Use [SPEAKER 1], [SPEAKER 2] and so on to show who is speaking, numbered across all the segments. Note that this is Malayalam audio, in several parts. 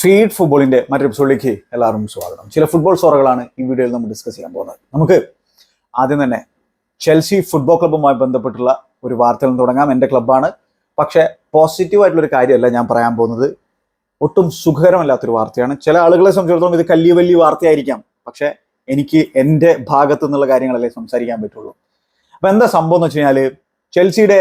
[SPEAKER 1] ഫീഡ് ഫുട്ബോളിന്റെ മറ്റൊരു എപ്പിസോഡിലേക്ക് എല്ലാവർക്കും സ്വാഗതം. ചില ഫുട്ബോൾ സോറകളാണ് ഈ വീഡിയോയിൽ നമ്മൾ ഡിസ്കസ് ചെയ്യാൻ പോകുന്നത്. നമുക്ക് ആദ്യം തന്നെ ചെൽസി ഫുട്ബോൾ ക്ലബ്ബുമായി ബന്ധപ്പെട്ടുള്ള ഒരു വാർത്തയിൽ നിന്ന് തുടങ്ങാം. എന്റെ ക്ലബ്ബാണ് പക്ഷേ പോസിറ്റീവ് ആയിട്ടുള്ള ഒരു കാര്യമല്ല ഞാൻ പറയാൻ പോകുന്നത്. ഒട്ടും സുഖകരമല്ലാത്തൊരു വാർത്തയാണ്. ചില ആളുകളെ സംബന്ധിച്ചിടത്തോളം ഇത് കല്യ വലിയ വാർത്തയായിരിക്കാം. പക്ഷേ എനിക്ക് എന്റെ ഭാഗത്തു നിന്നുള്ള കാര്യങ്ങളല്ലേ സംസാരിക്കാൻ പറ്റുള്ളൂ. അപ്പൊ എന്താ സംഭവം എന്ന് വെച്ച് കഴിഞ്ഞാൽ ചെൽസിയുടെ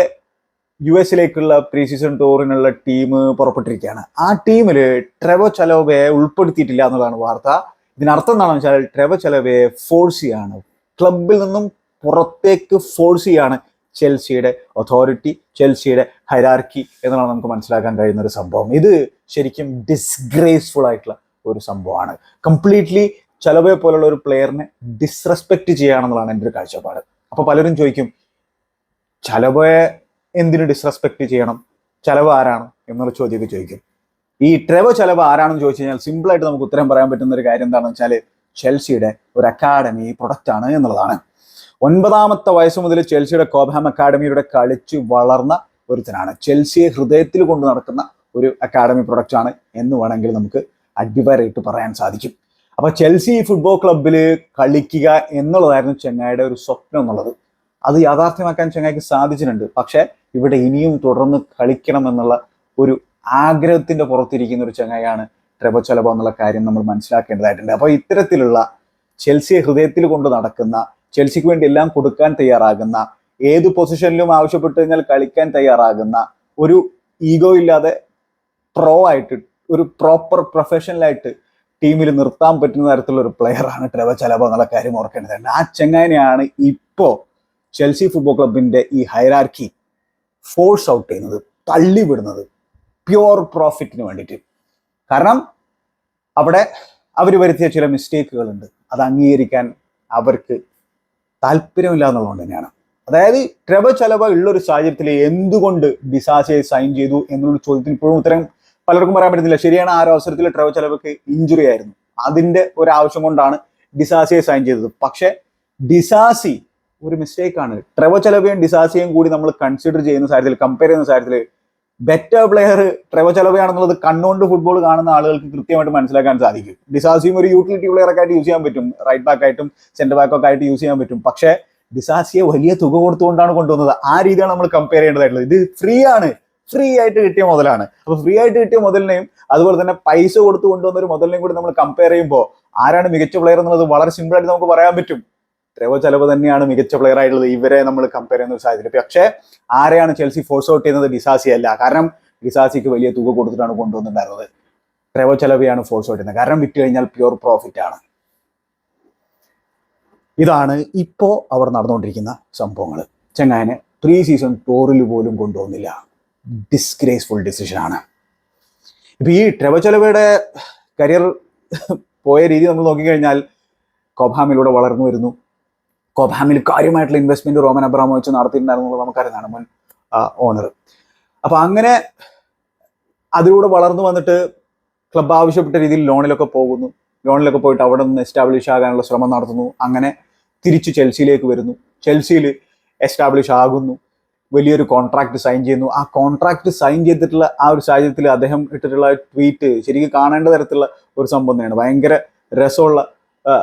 [SPEAKER 1] യു എസിലേക്കുള്ള പ്രീ സീസൺ ടൂറിനുള്ള ടീം പുറപ്പെട്ടിരിക്കുകയാണ്. ആ ടീമിൽ ട്രെവോ ചലോബയെ ഉൾപ്പെടുത്തിയിട്ടില്ല എന്നുള്ളതാണ് വാർത്ത. ഇതിനർത്ഥം എന്താണെന്ന് വെച്ചാൽ ട്രെവോ ചലോബയെ ഫോഴ്സ് ചെയ്യാണ്. ക്ലബിൽ നിന്നും പുറത്തേക്ക് ഫോഴ്സ് ചെയ്യാണ് ചെൽസിയുടെ അതോറിറ്റി ചെൽസിയുടെ ഹൈരാർക്കി എന്നുള്ളതാണ് നമുക്ക് മനസ്സിലാക്കാൻ കഴിയുന്ന ഒരു സംഭവം. ഇത് ശരിക്കും ഡിസ്ഗ്രേസ്ഫുൾ ആയിട്ടുള്ള ഒരു സംഭവമാണ്. കംപ്ലീറ്റ്ലി ചലവയെ പോലുള്ള ഒരു പ്ലെയറിനെ ഡിസ്റെസ്പെക്ട് ചെയ്യുകയാണെന്നുള്ളതാണ് എന്റെ ഒരു കാഴ്ചപ്പാട്. അപ്പോൾ പലരും ചോദിക്കും ചലവയെ എന്തിനു ഡിസ്റെസ്പെക്ട് ചെയ്യണം? ചെലവ് ആരാണ്? എന്നൊരു ചോദ്യമൊക്കെ ചോദിക്കും. ഈ ട്രെവോ ചെലവ് ആരാണെന്ന് ചോദിച്ചു കഴിഞ്ഞാൽ സിമ്പിൾ ആയിട്ട് നമുക്ക് ഉത്തരം പറയാൻ പറ്റുന്ന ഒരു കാര്യം എന്താണെന്ന് വെച്ചാൽ ചെൽസിയുടെ ഒരു അക്കാഡമി പ്രൊഡക്റ്റ് ആണ് എന്നുള്ളതാണ്. ഒൻപതാമത്തെ വയസ്സ് മുതൽ ചെൽസിയുടെ കോബാം അക്കാഡമിയുടെ കളിച്ച് വളർന്ന ഒരുത്തനാണ്. ചെൽസിയെ ഹൃദയത്തിൽ കൊണ്ട് നടക്കുന്ന ഒരു അക്കാഡമി പ്രൊഡക്റ്റ് ആണ് എന്ന് വേണമെങ്കിൽ നമുക്ക് അടിവരായിട്ട് പറയാൻ സാധിക്കും. അപ്പൊ ചെൽസി ഫുട്ബോൾ ക്ലബിൽ കളിക്കുക എന്നുള്ളതായിരുന്നു ചെങ്ങായിയുടെ ഒരു സ്വപ്നം എന്നുള്ളത്. അത് യാഥാർത്ഥ്യമാക്കാൻ ചെങ്ങായിക്ക് സാധിച്ചിട്ടുണ്ട്. പക്ഷെ ഇവിടെ ഇനിയും തുടർന്ന് കളിക്കണം എന്നുള്ള ഒരു ആഗ്രഹത്തിന്റെ പുറത്തിരിക്കുന്ന ഒരു ചങ്ങായാണ് ട്രെബോ ചലബ എന്നുള്ള കാര്യം നമ്മൾ മനസ്സിലാക്കേണ്ടതായിട്ടുണ്ട്. അപ്പോൾ ഇത്തരത്തിലുള്ള ചെൽസിയെ ഹൃദയത്തിൽ കൊണ്ട് നടക്കുന്ന ചെൽസിക്ക് വേണ്ടി എല്ലാം കൊടുക്കാൻ തയ്യാറാകുന്ന ഏത് പൊസിഷനിലും ആവശ്യപ്പെട്ടു കഴിഞ്ഞാൽ കളിക്കാൻ തയ്യാറാകുന്ന ഒരു ഈഗോ ഇല്ലാതെ പ്രോ ആയിട്ട് ഒരു പ്രോപ്പർ പ്രൊഫഷണലായിട്ട് ടീമിൽ നിർത്താൻ പറ്റുന്ന തരത്തിലുള്ള ഒരു പ്ലെയറാണ് ട്രെവ ചലബ എന്നുള്ള കാര്യം ഓർക്കേണ്ടതുണ്ട് ആ ചെങ്ങാനെയാണ് ഇപ്പോൾ ചെൽസി ഫുട്ബോൾ ക്ലബിന്റെ ഈ ഹൈറാർക്കി ഫോഴ്സ് ഔട്ട് ചെയ്യുന്നത് തള്ളിവിടുന്നത് പ്യുവർ പ്രോഫിറ്റിന് വേണ്ടിയിട്ട്. കാരണം അവിടെ അവർ വരുത്തിയ ചില മിസ്റ്റേക്കുകളുണ്ട് അത് അംഗീകരിക്കാൻ അവർക്ക് താല്പര്യമില്ല എന്നുള്ളത് തന്നെയാണ്. അതായത് ട്രവ ചെലവ് ഉള്ളൊരു സാഹചര്യത്തിൽ എന്തുകൊണ്ട് ഡിസാസയെ സൈൻ ചെയ്തു എന്നുള്ള ചോദ്യത്തിന് ഇപ്പോഴും ഉത്തരം പലർക്കും പറയാൻ പറ്റുന്നില്ല ശരിയാണ് ആ ഒരു അവസരത്തിൽ ട്രവ ചെലവക്ക് ഇഞ്ചുറി ആയിരുന്നു. അതിന്റെ ഒരു ആവശ്യം കൊണ്ടാണ് ഡിസാസിയെ സൈൻ ചെയ്തത്. പക്ഷെ ഡിസാസി ഒരു മിസ്റ്റേക്ക് ആണ്. ട്രെവോ ചെലവയും ഡിസാസിയും കൂടി നമ്മൾ കൺസിഡർ ചെയ്യുന്ന സാഹചര്യത്തിൽ കമ്പയർ ചെയ്യുന്ന സാഹചര്യത്തിൽ ബെറ്റർ പ്ലെയർ ട്രെവോ ചെലവയാണെന്നുള്ളത് കണ്ണുകൊണ്ട് ഫുട്ബോൾ കാണുന്ന ആളുകൾക്ക് കൃത്യമായിട്ട് മനസ്സിലാക്കാൻ സാധിക്കും. ഡിസാസിയും ഒരു യൂട്ടിലിറ്റി പ്ലെയർ ഒക്കെ ആയിട്ട് യൂസ് ചെയ്യാൻ പറ്റും. റൈറ്റ് ബാക്ക് ആയിട്ടും സെന്റർ ബാക്ക് ഒക്കെ ആയിട്ട് യൂസ് ചെയ്യാൻ പറ്റും. പക്ഷേ ഡിസാസിയെ വലിയ തുക കൊടുത്തുകൊണ്ടാണ് കൊണ്ടുവന്നത്. ആ രീതിയാണ് നമ്മൾ കമ്പയർ ചെയ്യേണ്ടതായിട്ടുള്ളത്. ഇത് ഫ്രീ ആണ്. ഫ്രീ ആയിട്ട് കിട്ടിയ മുതലാണ്. അപ്പൊ ഫ്രീ ആയിട്ട് കിട്ടിയ മുതലിനെയും അതുപോലെ തന്നെ പൈസ കൊടുത്ത് കൊണ്ടുവന്ന ഒരു മുതലിനെയും കൂടി നമ്മൾ കമ്പയർ ചെയ്യുമ്പോൾ ആരാണ് മികച്ച പ്ലെയർ എന്നുള്ളത് വളരെ സിമ്പിൾ ആയിട്ട് നമുക്ക് പറയാൻ പറ്റും. ട്രെവോ ചെലവ് തന്നെയാണ് മികച്ച പ്ലെയർ ആയിട്ടുള്ളത്. ഇവരെ നമ്മൾ കമ്പയർ ചെയ്യുന്ന ഒരു സാഹചര്യം പക്ഷേ ആരെയാണ് ചെൽസി ഫോഴ്സ് ഔട്ട് ചെയ്യുന്നത്? ഡിസാസി അല്ല. കാരണം ഡിസാസിക്ക് വലിയ തുക കൊടുത്തിട്ടാണ് കൊണ്ടുവന്നിട്ടുണ്ടായിരുന്നത്. ട്രെവോ ചെലവിയാണ് ഫോഴ്സ് ഔട്ട് ചെയ്യുന്നത്. കാരണം വിറ്റ് കഴിഞ്ഞാൽ പ്യുവർ പ്രോഫിറ്റ് ആണ്. ഇതാണ് ഇപ്പോൾ അവർ നടന്നുകൊണ്ടിരിക്കുന്ന സംഭവങ്ങൾ ചെങ്ങായനെ പ്രീ സീസൺ ടൂറിൽ പോലും കൊണ്ടുവന്നില്ല. ഡിസ്ഗ്രേസ്ഫുൾ ഡിസിഷൻ ആണ്. ഇപ്പൊ ഈ ട്രെവോ ചെലവയുടെ കരിയർ പോയ രീതി നമ്മൾ നോക്കിക്കഴിഞ്ഞാൽ കോബാമിലൂടെ വളർന്നു വരുന്നു. കോബാമിൽ കാര്യമായിട്ടുള്ള ഇൻവെസ്റ്റ്മെന്റ് റോമൻ അബ്രാമോവിച്ച് നടത്തിയിട്ടുണ്ടായിരുന്നു നമുക്കറിയാം മുൻ ഓണർ അപ്പൊ അങ്ങനെ അതിലൂടെ വളർന്നു വന്നിട്ട് ക്ലബ് ആവശ്യപ്പെട്ട രീതിയിൽ ലോണിലൊക്കെ പോകുന്നു. ലോണിലൊക്കെ പോയിട്ട് അവിടെ നിന്ന് എസ്റ്റാബ്ലിഷ് ആകാനുള്ള ശ്രമം നടത്തുന്നു. അങ്ങനെ തിരിച്ചു ചെൽസിയിലേക്ക് വരുന്നു. ചെൽസിയിൽ എസ്റ്റാബ്ലിഷ് ആകുന്നു. വലിയൊരു കോൺട്രാക്ട് സൈൻ ചെയ്യുന്നു. ആ കോൺട്രാക്ട് സൈൻ ചെയ്തിട്ടുള്ള ആ ഒരു സാഹചര്യത്തിൽ അദ്ദേഹം ഇട്ടിട്ടുള്ള ട്വീറ്റ് ശരിക്കും കാണേണ്ട തരത്തിലുള്ള ഒരു സംഭവം തന്നെയാണ്. ഭയങ്കര രസമുള്ള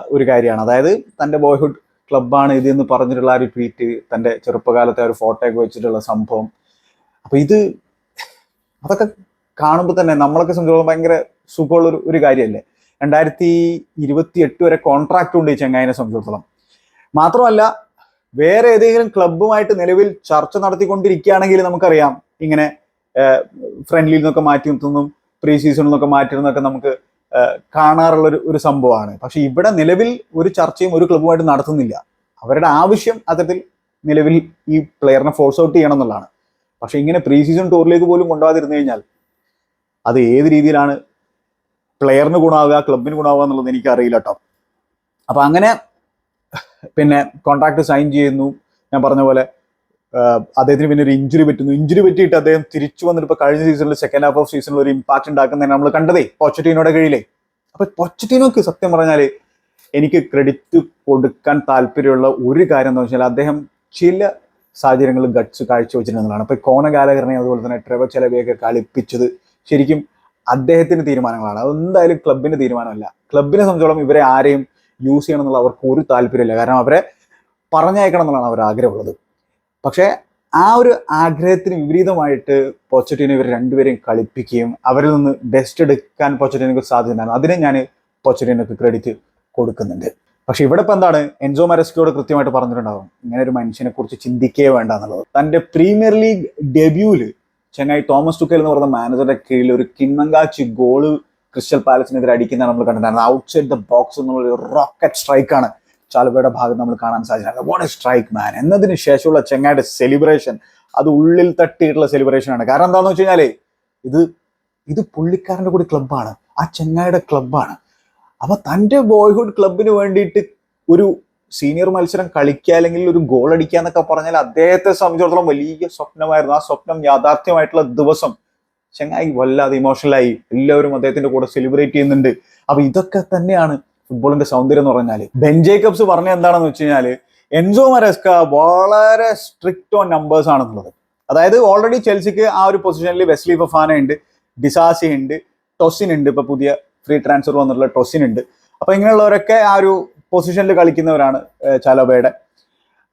[SPEAKER 1] ഒരു കാര്യമാണ്. അതായത് തന്റെ ബോയ്ഹുഡ് ക്ലബ്ബാണ് എന്ന് പറഞ്ഞിട്ടുള്ള ആ ഒരു ട്വീറ്റ് തന്റെ ചെറുപ്പകാലത്തെ ഒരു ഫോട്ടോയൊക്കെ വെച്ചിട്ടുള്ള സംഭവം. അപ്പൊ ഇത് അതൊക്കെ കാണുമ്പോൾ തന്നെ നമ്മളൊക്കെ സംബന്ധിച്ചോളം ഭയങ്കര സുഖമുള്ള ഒരു കാര്യമല്ലേ? രണ്ടായിരത്തി ഇരുപത്തി എട്ട് വരെ കോൺട്രാക്ട് ഉണ്ട് ഈ ചെങ്ങായിനെ സംബന്ധിച്ചിടത്തോളം. മാത്രമല്ല വേറെ ഏതെങ്കിലും ക്ലബ്ബുമായിട്ട് നിലവിൽ ചർച്ച നടത്തിക്കൊണ്ടിരിക്കുകയാണെങ്കിൽ നമുക്കറിയാം ഇങ്ങനെ ഫ്രണ്ട്ലിയിൽ നിന്നൊക്കെ മാറ്റി നിർത്തുന്നതും പ്രീ സീസണിൽ നിന്നൊക്കെ മാറ്റുന്നതൊക്കെ നമുക്ക് കാണാറുള്ള ഒരു സംഭവമാണ്. പക്ഷെ ഇവിടെ നിലവിൽ ഒരു ചർച്ചയും ഒരു ക്ലബ്ബുമായിട്ട് നടത്തുന്നില്ല. അവരുടെ ആവശ്യം അത്തരത്തിൽ നിലവിൽ ഈ പ്ലെയറിനെ ഫോഴ്സ് ഔട്ട് ചെയ്യണം എന്നുള്ളതാണ്. പക്ഷെ ഇങ്ങനെ പ്രീ സീസൺ ടൂറിലേക്ക് പോലും കൊണ്ടുപോകാതിരുന്നു കഴിഞ്ഞാൽ അത് ഏത് രീതിയിലാണ് പ്ലെയറിന് ഗുണമാവുക ക്ലബിന് ഗുണമാവുക എന്നുള്ളത് എനിക്ക് അറിയില്ല കേട്ടോ. അപ്പം അങ്ങനെ പിന്നെ കോൺട്രാക്ട് സൈൻ ചെയ്യുന്നു. ഞാൻ പറഞ്ഞ പോലെ അദ്ദേഹത്തിന് പിന്നെ ഒരു ഇഞ്ചുറി പറ്റുന്നു. ഇഞ്ചുറി പറ്റിയിട്ട് അദ്ദേഹം തിരിച്ചു വന്നിട്ട് കഴിഞ്ഞ സീസണിൽ സെക്കൻഡ് ഹാഫ് ഓഫ് സീസണിൽ ഒരു ഇമ്പാക്ട് ഉണ്ടാക്കുന്നതിന് നമ്മൾ കണ്ടതേ. പൊച്ചറ്റീനോയുടെ കീഴിലെ. അപ്പൊ പൊച്ചറ്റീനോക്ക് സത്യം പറഞ്ഞാൽ എനിക്ക് ക്രെഡിറ്റ് കൊടുക്കാൻ താല്പര്യമുള്ള ഒരു കാര്യം എന്ന് വെച്ചാൽ അദ്ദേഹം ചില സാഹചര്യങ്ങളിൽ ഗട്സ് കാഴ്ചവെച്ചിരുന്നതാണ്. അപ്പൊ കോന ഗാലകരനെ അതുപോലെ തന്നെ ട്രെവർ ചെലവിയൊക്കെ കളിപ്പിച്ചത് ശരിക്കും അദ്ദേഹത്തിന്റെ തീരുമാനങ്ങളാണ്. അതെന്തായാലും ക്ലബിന്റെ തീരുമാനമല്ല. ക്ലബിനെ സംബന്ധിച്ചോളം ഇവരെ ആരെയും യൂസ് ചെയ്യണം എന്നുള്ള അവർക്ക് ഒരു താല്പര്യമില്ല. കാരണം അവരെ പറഞ്ഞയക്കണം എന്നുള്ളതാണ് അവർ ആഗ്രഹമുള്ളത് പക്ഷേ ആ ഒരു ആഗ്രഹത്തിന് വിപരീതമായിട്ട് പോച്ചറ്റീനെ ഇവർ രണ്ടുപേരെയും കളിപ്പിക്കുകയും അവരിൽ നിന്ന് ബെസ്റ്റ് എടുക്കാൻ പൊച്ചറ്റീനോക്ക് സാധ്യതയുണ്ടായിരുന്നു അതിനെ ഞാൻ പൊച്ചറ്റീനോക്ക് ക്രെഡിറ്റ് കൊടുക്കുന്നുണ്ട്. പക്ഷെ ഇവിടെ ഇപ്പം എന്താണ്? എൻസോ മരസ്കിയോട് കൃത്യമായിട്ട് പറഞ്ഞിട്ടുണ്ടാവും. ഇങ്ങനെ ഒരു മനുഷ്യനെ കുറിച്ച് ചിന്തിക്കേ വേണ്ട എന്നുള്ളത്. തന്റെ പ്രീമിയർ ലീഗ് ഡെബ്യൂൽ ചെങ്ങായി തോമസ് ടുക്കൽ എന്ന് പറഞ്ഞ മാനേജറുടെ കീഴിൽ ഒരു കിണ്ണങ്കാച്ചി ഗോൾ ക്രിസ്റ്റൽ പാലസിനെതിരെ അടിക്കുന്നതാണ് നമ്മൾ കണ്ടിട്ടുണ്ടായിരുന്നു ഔട്ട്സൈഡ് ദ ബോക്സ് എന്നുള്ള ഒരു റോക്കറ്റ് സ്ട്രൈക്കാണ് ചാലുവയുടെ ഭാഗത്ത് നമ്മൾ കാണാൻ സാധിച്ചില്ല വാട്ട് എ സ്ട്രൈക്ക് മാൻ എന്നതിന് ശേഷമുള്ള ചെങ്ങായിട്ട് സെലിബ്രേഷൻ അത് ഉള്ളിൽ തട്ടിയിട്ടുള്ള സെലിബ്രേഷൻ ആണ്. കാരണം എന്താണെന്ന് വെച്ച് കഴിഞ്ഞാൽ ഇത് ഇത് പുള്ളിക്കാരന്റെ കൂടി ക്ലബ്ബാണ് ആ ചെങ്ങായുടെ ക്ലബ്ബാണ് അപ്പൊ തന്റെ ബോയ്ഹുഡ് ക്ലബിന് വേണ്ടിയിട്ട് ഒരു സീനിയർ മത്സരം കളിക്കുക അല്ലെങ്കിൽ ഒരു ഗോൾ അടിക്കുക എന്നൊക്കെ പറഞ്ഞാൽ അദ്ദേഹത്തെ സംബന്ധിച്ചിടത്തോളം വലിയ സ്വപ്നമായിരുന്നു. ആ സ്വപ്നം യാഥാർത്ഥ്യമായിട്ടുള്ള ദിവസം ചെങ്ങായി വല്ലാതെ ഇമോഷണലായി എല്ലാവരും അദ്ദേഹത്തിന്റെ കൂടെ സെലിബ്രേറ്റ് ചെയ്യുന്നുണ്ട്. അപ്പൊ ഇതൊക്കെ തന്നെയാണ് ഫുട്ബോളിന്റെ സൗന്ദര്യം എന്ന് പറഞ്ഞാൽ. ബെൻ ജേക്കബ്സ് പറഞ്ഞ എന്താണെന്ന് വെച്ച് കഴിഞ്ഞാൽ എൻസോ മരസ്ക വളരെ സ്ട്രിക്റ്റ് ഓൺ നമ്പേഴ്സ് ആണെന്നുള്ളത്. അതായത് ഓൾറെഡി ചെൽസിക്ക് ആ ഒരു പൊസിഷനിൽ വെസ്ലി ഫഫാന ഉണ്ട് ഡിസാസി ഉണ്ട് ടൊസിൻ ഉണ്ട്. ഇപ്പൊ പുതിയ ഫ്രീ ട്രാൻസ്ഫർ വന്നിട്ടുള്ള ടൊസിൻ ഉണ്ട്. അപ്പൊ ഇങ്ങനെയുള്ളവരൊക്കെ ആ ഒരു പൊസിഷനിൽ കളിക്കുന്നവരാണ് ചാലോബയുടെ.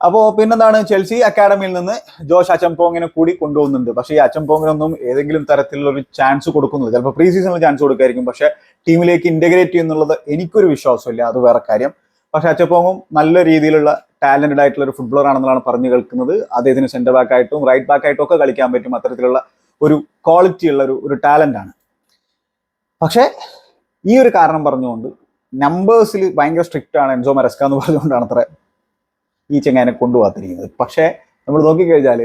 [SPEAKER 1] അപ്പോൾ പിന്നെന്താണ് ചെൽസി അക്കാഡമിയിൽ നിന്ന് ജോഷ് അച്ചംപോങ്ങിനെ കൂടി കൊണ്ടുപോകുന്നുണ്ട്. പക്ഷേ ഈ അച്ചംപോങ്ങിനൊന്നും ഏതെങ്കിലും തരത്തിലുള്ള ഒരു ചാൻസ് കൊടുക്കുന്നില്ല. ചിലപ്പോൾ പ്രീ സീസണിൽ ചാൻസ് കൊടുക്കായിരിക്കും. പക്ഷേ ടീമിലേക്ക് ഇന്റഗ്രേറ്റ് ചെയ്യുന്നുള്ളത് എനിക്കൊരു വിശ്വാസമില്ല അത് വേറെ കാര്യം. പക്ഷെ അച്ചപ്പോങ്ങും നല്ല രീതിയിലുള്ള ടാലന്റഡ് ആയിട്ടുള്ള ഒരു ഫുട്ബോളർ ആണെന്നാണ് പറഞ്ഞു കേൾക്കുന്നത്. അദ്ദേഹത്തിന് സെന്റർ ബാക്ക് ആയിട്ടും റൈറ്റ് ബാക്ക് ആയിട്ടും ഒക്കെ കളിക്കാൻ പറ്റും. അത്തരത്തിലുള്ള ഒരു ക്വാളിറ്റി ഉള്ള ഒരു ഒരു ടാലന്റ് ആണ്. പക്ഷേ ഈ ഒരു കാരണം പറഞ്ഞുകൊണ്ട് നമ്പേഴ്സിൽ ഭയങ്കര സ്ട്രിക്റ്റ് ആണ് എൻസോ മരസ്ക എന്ന് പറഞ്ഞുകൊണ്ടാണ് അത്ര. ഈ ചെങ്ങാനെ കൊണ്ടുപോകാത്തിരിക്കുന്നത് പക്ഷേ നമ്മൾ നോക്കിക്കഴിഞ്ഞാൽ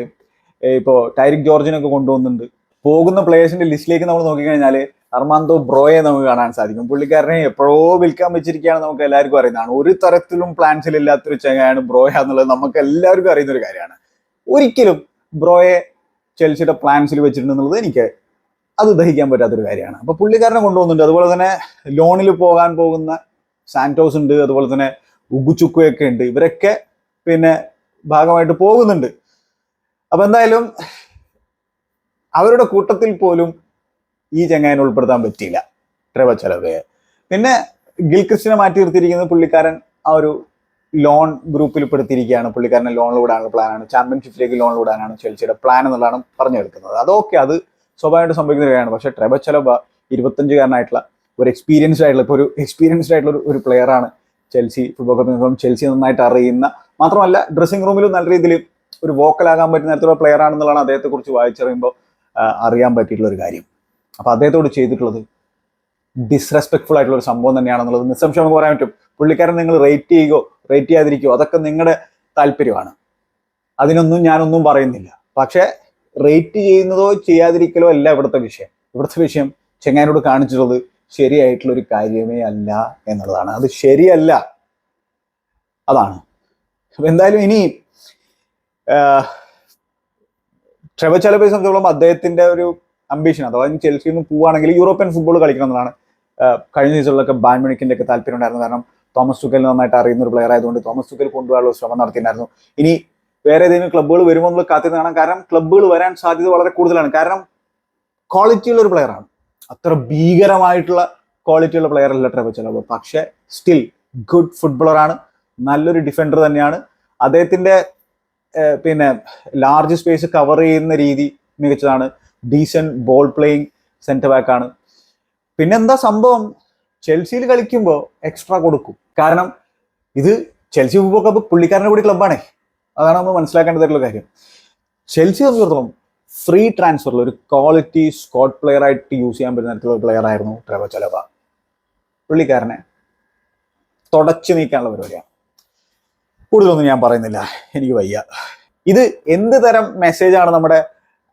[SPEAKER 1] ഇപ്പോൾ ടൈരിക് ജോർജിനൊക്കെ കൊണ്ടുപോകുന്നുണ്ട് പോകുന്ന പ്ലേയേഴ്സിന്റെ ലിസ്റ്റിലേക്ക് നമ്മൾ നോക്കിക്കഴിഞ്ഞാൽ അർമാന്തോ ബ്രോയെ നമുക്ക് കാണാൻ സാധിക്കും. പുള്ളിക്കാരനെ എപ്പോഴോ വിൽക്കാൻ വെച്ചിരിക്കുകയാണ് നമുക്ക് എല്ലാവർക്കും അറിയുന്നതാണ്. ഒരു തരത്തിലും പ്ലാൻസിൽ ഇല്ലാത്തൊരു ചെങ്ങായാണ് ബ്രോയ എന്നുള്ളത് നമുക്ക് എല്ലാവർക്കും അറിയുന്ന ഒരു കാര്യമാണ്. ഒരിക്കലും ബ്രോയെ ചെൽസിയുടെ പ്ലാൻസിൽ വെച്ചിട്ടുണ്ടെന്നുള്ളത് എനിക്ക് അത് ദഹിക്കാൻ പറ്റാത്തൊരു കാര്യമാണ്. അപ്പൊ പുള്ളിക്കാരനെ കൊണ്ടുപോകുന്നുണ്ട് അതുപോലെ തന്നെ ലോണിൽ പോകാൻ പോകുന്ന സാന്റോസ് ഉണ്ട്. അതുപോലെ തന്നെ ഉഗുചുക്കുയൊക്കെ ഉണ്ട്. ഇവരൊക്കെ പിന്നെ ഭാഗമായിട്ട് പോകുന്നുണ്ട്. അപ്പൊ എന്തായാലും അവരുടെ കൂട്ടത്തിൽ പോലും ഈ ചങ്ങായനെ ഉൾപ്പെടുത്താൻ പറ്റിയില്ല. ട്രെവ ചെലവയെ പിന്നെ ഗിൽക്രിസ്റ്റിനെ മാറ്റി നിർത്തിയിരിക്കുന്നത് പുള്ളിക്കാരൻ ആ ഒരു ലോൺ ഗ്രൂപ്പിൽ പെടുത്തിയിരിക്കുകയാണ്. പുള്ളിക്കാരനെ ലോണിൽ വിടാനുള്ള പ്ലാനാണ്. ചാമ്പ്യൻഷിപ്പിലേക്ക് ലോണിൽ വിടാനാണ് ചെൽസിയുടെ പ്ലാൻ എന്നുള്ളതാണ് പറഞ്ഞു കേൾക്കുന്നത് അതൊക്കെ അത് സ്വാഭാവികമായിട്ട് സംഭവിക്കുന്ന കാര്യമാണ് പക്ഷേ ട്രെബ ചെലബ ഇരുപത്തഞ്ചുകാരനായിട്ടുള്ള ഒരു എക്സ്പീരിയൻസ്ഡ് ആയിട്ടുള്ള ഇപ്പോൾ ഒരു എക്സ്പീരിയൻസ്ഡ് ആയിട്ടുള്ള ഒരു പ്ലെയർ ആണ് ചെൽസി ഫുട്ബോൾ ക്ലബിൽ ചെൽസി നന്നായിട്ട് അറിയുന്ന മാത്രമല്ല ഡ്രസ്സിംഗ് റൂമിലും നല്ല രീതിയിൽ ഒരു വോക്കലാകാൻ പറ്റുന്ന തരത്തിലുള്ള പ്ലെയർ ആണെന്നുള്ളതാണ് അദ്ദേഹത്തെ കുറിച്ച് വായിച്ചറിയുമ്പോൾ അറിയാൻ പറ്റിയിട്ടുള്ള ഒരു കാര്യം. അപ്പൊ അദ്ദേഹത്തോട് ചെയ്തിട്ടുള്ളത് ഡിസ്റെസ്പെക്ട്ഫുൾ ആയിട്ടുള്ള ഒരു സംഭവം തന്നെയാണെന്നുള്ളത് നിസ്സംശയം നമുക്ക് പറയാൻ പറ്റും. പുള്ളിക്കാരൻ നിങ്ങൾ റേറ്റ് ചെയ്യുകയോ റേറ്റ് ചെയ്യാതിരിക്കുകയോ അതൊക്കെ നിങ്ങളുടെ താല്പര്യമാണ്. അതിനൊന്നും ഞാനൊന്നും പറയുന്നില്ല. പക്ഷേ റേറ്റ് ചെയ്യുന്നതോ ചെയ്യാതിരിക്കലോ അല്ല ഇവിടുത്തെ വിഷയം. ഇവിടുത്തെ വിഷയം ചെങ്ങാനോട് കാണിച്ചിട്ടുള്ളത് ശരിയായിട്ടുള്ള ഒരു കാര്യമേ അല്ല എന്നുള്ളതാണ്. അത് ശരിയല്ല. അതാണ്. എന്തായാലും ഇനി ട്രെവ ചെലബയെ സംബന്ധിച്ചോളം അദ്ദേഹത്തിന്റെ ഒരു അംബീഷൻ അഥവാ ചെൽസിയിൽ നിന്ന് പോവുകയാണെങ്കിൽ യൂറോപ്യൻ ഫുട്ബോൾ കളിക്കണം എന്നാണ് കഴിഞ്ഞ സീസണിലൊക്കെ ബാൻമണിക്കിന്റെ ഒക്കെ താല്പര്യം ഉണ്ടായിരുന്നു കാരണം തോമസ് തുക്കൽ നന്നായിട്ട് അറിയുന്ന ഒരു പ്ലെയർ ആയതുകൊണ്ട് തോമസ് തുക്കൽ കൊണ്ടുപോകാനുള്ള ശ്രമം നടത്തിയിട്ടുണ്ടായിരുന്നു. ഇനി വേറെ ഏതെങ്കിലും ക്ലബ്ബുകൾ വരുമോ എന്നുള്ള കാത്തിരുന്ന് കാണാം. കാരണം ക്ലബ്ബുകൾ വരാൻ സാധ്യത വളരെ കൂടുതലാണ്. കാരണം ക്വാളിറ്റി ഉള്ള ഒരു പ്ലെയർ ആണ്. അത്ര ഭീകരമായിട്ടുള്ള ക്വാളിറ്റി ഉള്ള പ്ലെയർ അല്ല ട്രെവ ചെലവ് പക്ഷെ സ്റ്റിൽ ഗുഡ് ഫുട്ബോളർ ആണ്. നല്ലൊരു ഡിഫൻഡർ തന്നെയാണ്. അദ്ദേഹത്തിന്റെ പിന്നെ ലാർജ് സ്പേസ് കവർ ചെയ്യുന്ന രീതി മികച്ചതാണ്. Decent ball playing centre back ആണ്. പിന്നെന്താ സംഭവം? ചെൽസിയിൽ കളിക്കുമ്പോൾ എക്സ്ട്രാ കൊടുക്കും. കാരണം ഇത് ചെൽസി ഫുട്ബോൾ ക്ലബ്ബ് പുള്ളിക്കാരന്റെ കൂടി ക്ലബ്ബാണേ അതാണ് നമ്മൾ മനസ്സിലാക്കേണ്ടതായിട്ടുള്ള കാര്യം. ചെൽസി സംബന്ധിച്ചിടത്തോളം ഫ്രീ ട്രാൻസ്ഫറിൽ ഒരു ക്വാളിറ്റി സ്കോട്ട് പ്ലെയർ ആയിട്ട് യൂസ് ചെയ്യാൻ പറ്റുന്ന തരത്തിലുള്ള പ്ലെയർ ആയിരുന്നു ട്രെവ ചലവ പുള്ളിക്കാരനെ തുടച്ചു നീക്കാനുള്ള പരിപാടിയാണ്. കൂടുതലൊന്നും ഞാൻ പറയുന്നില്ല. എനിക്ക് വയ്യ. ഇത് എന്ത് തരം മെസ്സേജാണ് നമ്മുടെ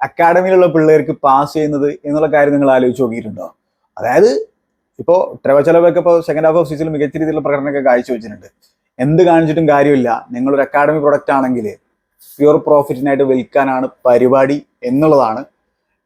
[SPEAKER 1] അക്കാഡമിയിലുള്ള പിള്ളേർക്ക് പാസ് ചെയ്യുന്നത് എന്നുള്ള കാര്യം നിങ്ങൾ ആലോചിച്ച് നോക്കിയിട്ടുണ്ടോ? അതായത് ഇപ്പോൾ ട്രെവച്ചലവൊക്കെ ഇപ്പോൾ സെക്കൻഡ് ഹാഫ് ഓഫ് സീസണിൽ മികച്ച രീതിയിലുള്ള പ്രകടനമൊക്കെ കാഴ്ചവെച്ചിട്ടുണ്ട്. എന്ത് കാണിച്ചിട്ടും കാര്യമില്ല. നിങ്ങളൊരു അക്കാഡമി പ്രൊഡക്റ്റ് ആണെങ്കിൽ പ്യുവർ പ്രോഫിറ്റിനായിട്ട് വിൽക്കാനാണ് പരിപാടി എന്നുള്ളതാണ്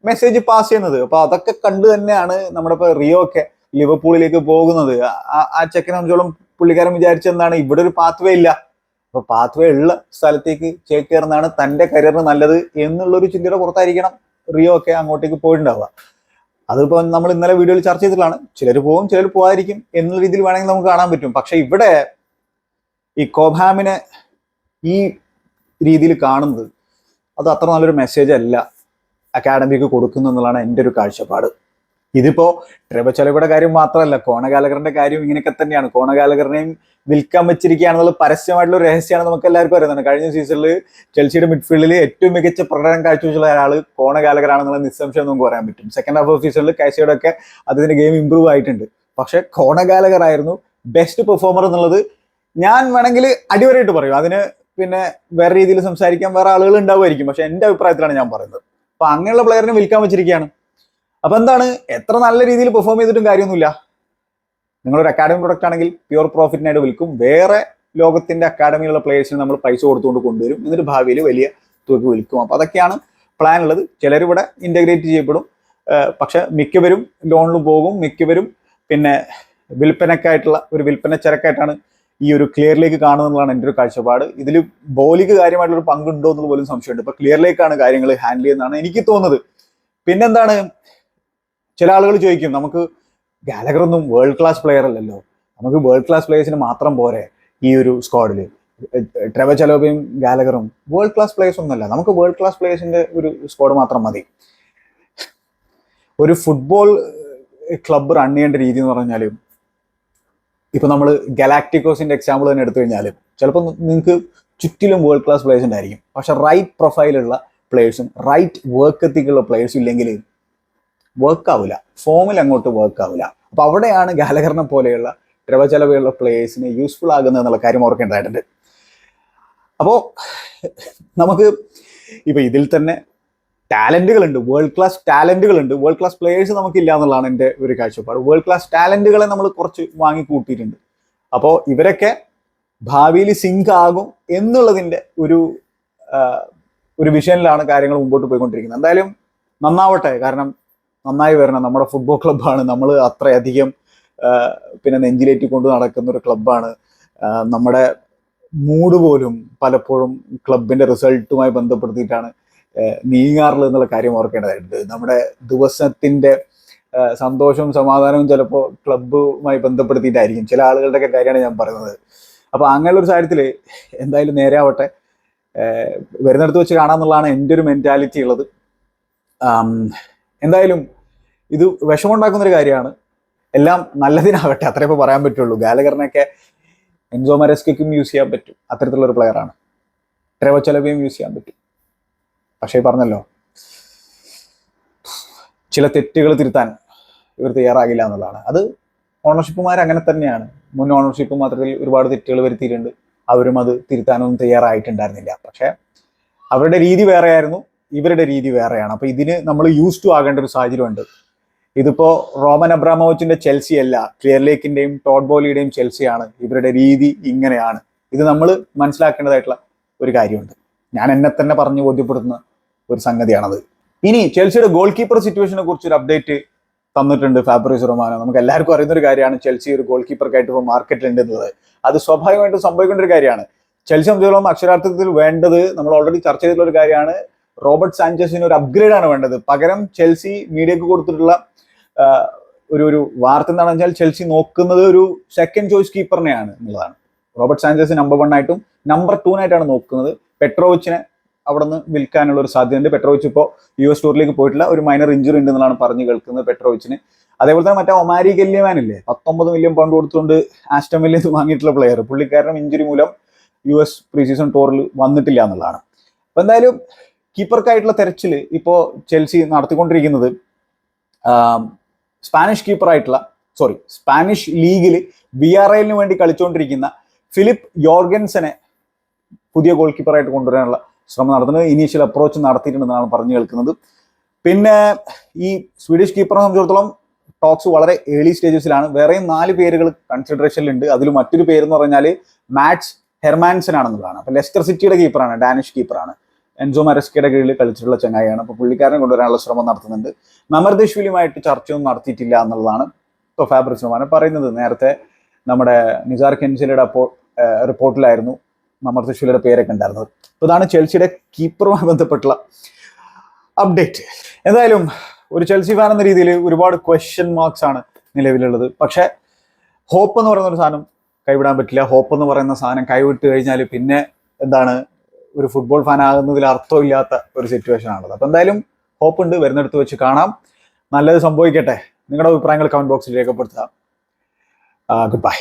[SPEAKER 1] മെസ്സേജ് പാസ് ചെയ്യുന്നത്. അപ്പോൾ അതൊക്കെ കണ്ടു തന്നെയാണ് നമ്മുടെ ഇപ്പോൾ റിയോ ഒക്കെ ലിവർപൂളിലേക്ക് പോകുന്നത്. ആ- ചെക്കനെ സംബന്ധിച്ചോളം പുള്ളിക്കാരൻ വിചാരിച്ചെന്താണ് ഇവിടെ ഒരു പാത്വേ ഇല്ല. അപ്പൊ പാത്വേ ഉള്ള സ്ഥലത്തേക്ക് ചേക്കേറുന്നതാണ് തന്റെ കരിയറിന് നല്ലത് എന്നുള്ളൊരു ചിന്തയുടെ പുറത്തായിരിക്കണം റിയോ ഒക്കെ അങ്ങോട്ടേക്ക് പോയിട്ടുണ്ടാവുക. അതിപ്പോൾ നമ്മൾ ഇന്നലെ വീഡിയോയിൽ ചർച്ച ചെയ്തിട്ടാണ് ചിലർ പോകും ചിലർ പോകാതിരിക്കും എന്നുള്ള രീതിയിൽ വേണമെങ്കിൽ നമുക്ക് കാണാൻ പറ്റും. പക്ഷെ ഇവിടെ ഈ കോബാമിനെ ഈ രീതിയിൽ കാണുന്നത് അത് അത്ര നല്ലൊരു മെസ്സേജ് അല്ല. അക്കാഡമിക്ക് കൊടുക്കുന്നു എന്നുള്ളതാണ് എന്റെ ഒരു കാഴ്ചപ്പാട്. ഇതിപ്പോ ട്രെബച്ചലയുടെ കാര്യം മാത്രമല്ല കോണഗാലകറിന്റെ കാര്യം ഇങ്ങനെയൊക്കെ തന്നെയാണ്. കോണഗാലകറിനെയും വിൽക്കാൻ വെച്ചിരിക്കുകയാണെന്നുള്ള പരസ്യമായിട്ടുള്ള രഹസ്യമാണ് നമുക്ക് എല്ലാവർക്കും അറിയുന്നത്. കഴിഞ്ഞ സീസണിൽ ചെൽസിയുടെ മിഡ്ഫീൽഡിൽ ഏറ്റവും മികച്ച പ്രകടനം കാഴ്ചവെച്ചുള്ള ഒരാൾ കോണഗാലകറാണെന്നുള്ള നിസ്സംശയം നമുക്ക് പറയാൻ പറ്റും. സെക്കൻഡ് ഹാഫ് ഓഫ് സീസണിൽ കാഴ്ചയുടെ ഒക്കെ അതിന്റെ ഗെയിം ഇമ്പ്രൂവ് ആയിട്ടുണ്ട്. പക്ഷെ കോണഗാലകർ ആയിരുന്നു ബെസ്റ്റ് പെർഫോമർ എന്നുള്ളത് ഞാൻ വേണമെങ്കിൽ അടിവരായിട്ട് പറയും. അതിന് പിന്നെ വേറെ രീതിയിൽ സംസാരിക്കാൻ വേറെ ആളുകൾ ഉണ്ടാവുമായിരിക്കും. പക്ഷെ എന്റെ അഭിപ്രായത്തിലാണ് ഞാൻ പറയുന്നത്. അപ്പൊ അങ്ങനെയുള്ള പ്ലെയറിനെ വിൽക്കാൻ വെച്ചിരിക്കുകയാണ്. അപ്പൊ എന്താണ്? എത്ര നല്ല രീതിയിൽ പെർഫോം ചെയ്തിട്ടും കാര്യമൊന്നുമില്ല. നിങ്ങളൊരു അക്കാഡമി പ്രൊഡക്റ്റ് ആണെങ്കിൽ പ്യുവർ പ്രോഫിറ്റിനായിട്ട് വിൽക്കും. വേറെ ലോകത്തിന്റെ അക്കാഡമിയിലുള്ള പ്ലേയേഴ്സിന് നമ്മൾ പൈസ കൊടുത്തുകൊണ്ട് കൊണ്ടുവരും. എന്നിട്ട് ഭാവിയിൽ വലിയ തുക വിൽക്കും. അപ്പൊ അതൊക്കെയാണ് പ്ലാൻ ഉള്ളത്. ചിലരിവിടെ ഇന്റഗ്രേറ്റ് ചെയ്യപ്പെടും. പക്ഷെ മിക്കവരും ലോണിൽ പോകും. മിക്കവരും പിന്നെ വിൽപ്പനക്കായിട്ടുള്ള ഒരു വിൽപ്പന ചരക്കായിട്ടാണ് ഈ ഒരു ക്ലിയറിലേക്ക് കാണുന്നതാണ് എന്റെ ഒരു കാഴ്ചപ്പാട്. ഇതിൽ ബോലിക്ക് കാര്യമായിട്ടുള്ള ഒരു പങ്കുണ്ടോ എന്നുള്ള പോലും സംശയമുണ്ട്. ഇപ്പൊ ക്ലിയറിലേക്കാണ് കാര്യങ്ങൾ ഹാൻഡിൽ ചെയ്യുന്നതാണ് എനിക്ക് തോന്നുന്നത്. പിന്നെന്താണ്? ചില ആളുകൾ ചോദിക്കും നമുക്ക് ഗാലഗർ ഒന്നും വേൾഡ് ക്ലാസ് പ്ലെയർ അല്ലല്ലോ. നമുക്ക് വേൾഡ് ക്ലാസ് പ്ലേയേഴ്സിന് മാത്രം പോരെ ഈ ഒരു സ്ക്വാഡിൽ ട്രെവ ചലോബയും ഗാലഗറും വേൾഡ് ക്ലാസ് പ്ലേയേഴ്സ് ഒന്നുമല്ല നമുക്ക് വേൾഡ് ക്ലാസ് പ്ലേയേഴ്സിന്റെ ഒരു സ്ക്വാഡ് മാത്രം മതി. ഒരു ഫുട്ബോൾ ക്ലബ്ബ് റൺ ചെയ്യേണ്ട രീതി എന്ന് പറഞ്ഞാൽ ഇപ്പൊ നമ്മൾ ഗലാക്ടിക്കോസിന്റെ എക്സാമ്പിൾ തന്നെ എടുത്തു കഴിഞ്ഞാൽ ചിലപ്പോൾ നിങ്ങൾക്ക് ചുറ്റിലും വേൾഡ് ക്ലാസ് പ്ലേയേഴ്സ് ഉണ്ടായിരിക്കും. പക്ഷെ റൈറ്റ് പ്രൊഫൈലുള്ള പ്ലേയേഴ്സും റൈറ്റ് വർക്ക് എത്തിക്കുള്ള പ്ലേയേഴ്സും ഇല്ലെങ്കിൽ വർക്ക് ആവില്ല ഫോമിൽ അങ്ങോട്ട് വർക്ക് ആവില്ല അപ്പൊ അവിടെയാണ് ഗാലകറിനെ പോലെയുള്ള ദ്രവചലവയുള്ള പ്ലേയേഴ്സിന് യൂസ്ഫുൾ ആകുന്നത് എന്നുള്ള കാര്യം ഓർക്കേണ്ടതായിട്ടുണ്ട്. അപ്പോൾ നമുക്ക് ഇപ്പൊ ഇതിൽ തന്നെ ടാലന്റുകൾ ഉണ്ട് വേൾഡ് ക്ലാസ് ടാലന്റുകൾ ഉണ്ട് വേൾഡ് ക്ലാസ് പ്ലേയേഴ്സ് നമുക്കില്ല എന്നുള്ളതാണ് എന്റെ ഒരു കാഴ്ചപ്പാട്. വേൾഡ് ക്ലാസ് ടാലന്റുകളെ നമ്മൾ കുറച്ച് വാങ്ങി കൂട്ടിയിട്ടുണ്ട് അപ്പോൾ ഇവരൊക്കെ ഭാവിയിൽ സിങ്ക് ആകും എന്നുള്ളതിന്റെ ഒരു ഒരു വിഷനിലാണ് കാര്യങ്ങൾ മുമ്പോട്ട് പോയിക്കൊണ്ടിരിക്കുന്നത്. എന്തായാലും നന്നാവട്ടെ. കാരണം നന്നായി വരണം. നമ്മുടെ ഫുട്ബോൾ ക്ലബ്ബാണ് നമ്മൾ അത്രയധികം പിന്നെ നെഞ്ചിലേറ്റി കൊണ്ട് നടക്കുന്ന ഒരു ക്ലബ്ബാണ് നമ്മുടെ മൂഡ് പോലും പലപ്പോഴും ക്ലബിന്റെ റിസൾട്ടുമായി ബന്ധപ്പെടുത്തിയിട്ടാണ് നീങ്ങാറുള്ളത് എന്നുള്ള കാര്യം ഓർക്കേണ്ടതായിട്ടുണ്ട്. നമ്മുടെ ദിവസത്തിന്റെ സന്തോഷവും സമാധാനവും ചിലപ്പോൾ ക്ലബ്ബുമായി ബന്ധപ്പെടുത്തിയിട്ടായിരിക്കും. ചില ആളുകളുടെയൊക്കെ കാര്യമാണ് ഞാൻ പറയുന്നത്. അപ്പൊ അങ്ങനെയുള്ള ഒരു കാര്യത്തിൽ എന്തായാലും നേരെ ആവട്ടെ. ആ, വരുന്നിടത്ത് വെച്ച് കാണാന്നുള്ളതാണ് എന്റെ ഒരു മെന്റാലിറ്റി ഉള്ളത്. എന്തായാലും ഇത് വിഷമുണ്ടാക്കുന്ന ഒരു കാര്യമാണ്. എല്ലാം നല്ലതിനാവട്ടെ അത്രേ ഇപ്പോൾ പറയാൻ പറ്റുള്ളൂ. ഗാലഗറിനൊക്കെ എൻസോ യൂസ് ചെയ്യാൻ പറ്റും. അത്തരത്തിലുള്ള ഒരു പ്ലെയറാണ് ട്രെവച്ചലബിയും യൂസ് ചെയ്യാൻ പറ്റും. പക്ഷേ പറഞ്ഞല്ലോ ചില തെറ്റുകൾ തിരുത്താൻ ഇവർ തയ്യാറാകില്ല എന്നുള്ളതാണ്. അത് ഓണർഷിപ്പുമാർ അങ്ങനെ തന്നെയാണ്. മുൻ ഓണർഷിപ്പ് മാത്രത്തിൽ ഒരുപാട് തെറ്റുകൾ വരുത്തിയിട്ടുണ്ട്. അവരും അത് തിരുത്താനൊന്നും തയ്യാറായിട്ടുണ്ടായിരുന്നില്ല. പക്ഷേ അവരുടെ രീതി വേറെയായിരുന്നു. ഇവരുടെ രീതി വേറെയാണ്. അപ്പൊ ഇതിന് നമ്മൾ യൂസ് ടു ആകേണ്ട ഒരു സാഹചര്യം ഉണ്ട് ഇതിപ്പോ റോമൻ അബ്രാമോവിച്ചിന്റെ ചെൽസി അല്ല ക്ലിയർ ലേക്കിന്റെയും ടോഡ് ബോലിയുടെയും ചെൽസിയാണ് ഇവരുടെ രീതി ഇങ്ങനെയാണ്. ഇത് നമ്മൾ മനസ്സിലാക്കേണ്ടതായിട്ടുള്ള ഒരു കാര്യമുണ്ട്. ഞാൻ എന്നെ തന്നെ പറഞ്ഞ് ബോധ്യപ്പെടുത്തുന്ന ഒരു സംഗതിയാണത്. ഇനി ചെൽസിയുടെ ഗോൾ കീപ്പർ സിറ്റുവേഷനെ കുറിച്ച് ഒരു അപ്ഡേറ്റ് തന്നിട്ടുണ്ട് ഫാബ്രിസ് റൊമാനോ. നമുക്ക് എല്ലാവർക്കും അറിയുന്ന ഒരു കാര്യമാണ് ചെൽസി ഒരു ഗോൾ കീപ്പർക്കായിട്ട് ഇപ്പോൾ മാർക്കറ്റിലുണ്ട് എന്നുള്ളത് അത് സ്വാഭാവികമായിട്ടും സംഭവിക്കേണ്ട ഒരു കാര്യമാണ്. ചെൽസി സംബന്ധിച്ചോളം അക്ഷരാർത്ഥത്തിൽ വേണ്ടത് നമ്മൾ ഓൾറെഡി ചർച്ച ചെയ്തിട്ടുള്ള ഒരു കാര്യമാണ്. റോബർട്ട് സാഞ്ചസിന് ഒരു അപ്ഗ്രേഡ് ആണ് വേണ്ടത്. പകരം ചെൽസി മീഡിയക്ക് കൊടുത്തിട്ടുള്ള ഒരു ഒരു വാർത്ത എന്താണെന്ന് വെച്ചാൽ ചെൽസി നോക്കുന്നത് ഒരു സെക്കൻഡ് ചോയ്സ് കീപ്പറിനെയാണ് എന്നുള്ളതാണ്. റോബർട്ട് സാഞ്ചസ് നമ്പർ വൺ ആയിട്ടും നമ്പർ ടൂനായിട്ടാണ് നോക്കുന്നത്. പെട്രോവിച്ചിനെ അവിടെ നിന്ന് വിൽക്കാനുള്ള ഒരു സാധ്യതയുണ്ട്. പെട്രോവിച്ച് ഇപ്പോൾ യു എസ് ടൂറിലേക്ക് പോയിട്ടില്ല ഒരു മൈനർ ഇഞ്ചുറി ഉണ്ട് എന്നുള്ളതാണ് പറഞ്ഞു കേൾക്കുന്നത് പെട്രോവിച്ചിന്. അതേപോലെ തന്നെ മറ്റേ ഒമാരി ഗല്യമാൻ ഇല്ലേ പത്തൊമ്പത് മില്യൺ പൗണ്ട് കൊടുത്തുകൊണ്ട് ആസ്റ്റം വില്യൻസ് വാങ്ങിയിട്ടുള്ള പ്ലെയർ പുള്ളിക്കാരനും ഇഞ്ചുറി മൂലം യു എസ് പ്രീ സീസൺ ടൂറിൽ വന്നിട്ടില്ല എന്നുള്ളതാണ്. അപ്പൊ എന്തായാലും കീപ്പർക്കായിട്ടുള്ള തെരച്ചിൽ ഇപ്പോൾ ചെൽസി നടത്തിക്കൊണ്ടിരിക്കുന്നത് സ്പാനിഷ് കീപ്പറായിട്ടുള്ള സോറി സ്പാനിഷ് ലീഗിൽ ബി ആർ എല്ലിന് വേണ്ടി കളിച്ചുകൊണ്ടിരിക്കുന്ന ഫിലിപ്പ് യോർഗൻസനെ പുതിയ ഗോൾ കീപ്പറായിട്ട് കൊണ്ടുവരാനുള്ള ശ്രമം നടത്തുന്നത്. ഇനീഷ്യൽ അപ്രോച്ച് നടത്തിയിട്ടുണ്ടെന്നാണ് പറഞ്ഞു കേൾക്കുന്നത്. പിന്നെ ഈ സ്വീഡിഷ് കീപ്പറിനെ സംബന്ധിച്ചിടത്തോളം ടോക്സ് വളരെ ഏർലി സ്റ്റേജസിലാണ്. വേറെയും നാല് പേരുകൾ കൺസിഡറേഷനിലുണ്ട്. അതിൽ മറ്റൊരു പേര് എന്ന് പറഞ്ഞാൽ മാറ്റ്സ് ഹെർമാൻസൺ ആണെന്നുള്ളതാണ് അപ്പൊ ലെസ്റ്റർ സിറ്റിയുടെ കീപ്പറാണ് ഡാനിഷ് കീപ്പറാണ്. എൻസോ മരസ്കയുടെ കീഴിൽ കളിച്ചിട്ടുള്ള ചങ്ങായിയാണ്. അപ്പൊ പുള്ളിക്കാരനെ കൊണ്ടുവരാനുള്ള ശ്രമം നടത്തുന്നുണ്ട്. നമർദശ്വിലുമായിട്ട് ചർച്ചയൊന്നും നടത്തിയിട്ടില്ല എന്നുള്ളതാണ് ഇപ്പോൾ ഫാബ്രിസ് റഹ്മാൻ പറയുന്നത്. നേരത്തെ നമ്മുടെ നിസാർ കെൻസിലയുടെ അപ്പോൾ റിപ്പോർട്ടിലായിരുന്നു നമർദശ്വിലയുടെ പേരൊക്കെ ഉണ്ടായിരുന്നത്. അപ്പൊ ഇതാണ് ചെൽസിയുടെ കീപ്പറുമായി ബന്ധപ്പെട്ടുള്ള അപ്ഡേറ്റ്. എന്തായാലും ഒരു ചെൽസി ഫാൻ എന്ന രീതിയിൽ ഒരുപാട് ക്വസ്റ്റ്യൻ മാർക്സ് ആണ് നിലവിലുള്ളത്. പക്ഷേ ഹോപ്പ് എന്ന് പറയുന്ന ഒരു സാധനം കൈവിടാൻ പറ്റില്ല. ഹോപ്പ് എന്ന് പറയുന്ന സാധനം കൈവിട്ട് കഴിഞ്ഞാൽ പിന്നെ എന്താണ് ഒരു ഫുട്ബോൾ ഫാൻ ആകുന്നതിൽ അർത്ഥമില്ലാത്ത ഒരു സിറ്റുവേഷൻ ആണത്. അപ്പം എന്തായാലും ഹോപ്പ് ഉണ്ട്. വരുന്നിടത്ത് വെച്ച് കാണാം. നല്ലത് സംഭവിക്കട്ടെ. നിങ്ങളുടെ അഭിപ്രായങ്ങൾ കമന്റ് ബോക്സിൽ രേഖപ്പെടുത്താം ഗുഡ് ബൈ